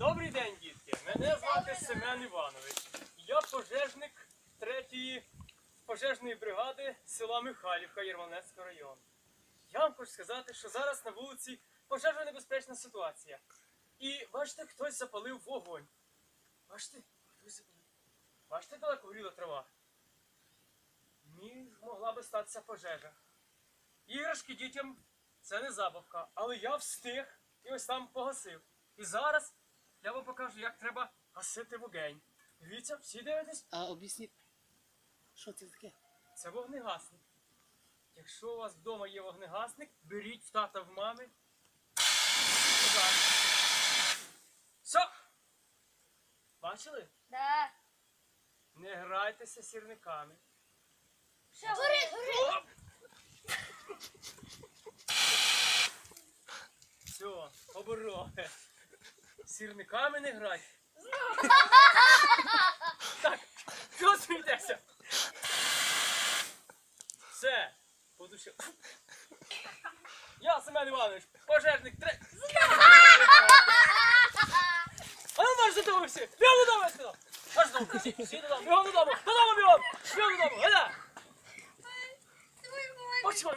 Добрий день, дітки. Мене звати Семен Іванович. Я пожежник третьої пожежної бригади села Михайлівка Єрманецького району. Я вам хочу сказати, що зараз на вулиці пожежна небезпечна ситуація. І бачите, хтось запалив вогонь. Бачите, хтось запалив. Бачите, далеко горіла трава. Міг могла би статися пожежа. Іграшки дітям це не забавка, але я встиг і ось там погасив. І зараз я вам покажу, як треба гасити вогонь. Дивіться, всі дивитесь, А об'ясніть, що це таке? це вогнегасник. Якщо у вас вдома є вогнегасник, беріть в тата в мами. Все. Бачили? Да. Не грайтеся сірниками. Горить, горить. Оп! Все, побороли. Сірниками не грай. Так, що смійтеся? Все, подушив. Я, Семен Іванович, пожежник три. А ну марш додому всі! Бігом додому, я сказав! Марш додому, всі, всі додому, бігом додому! Додому бігом! Бігом додому, гайда! Вам, я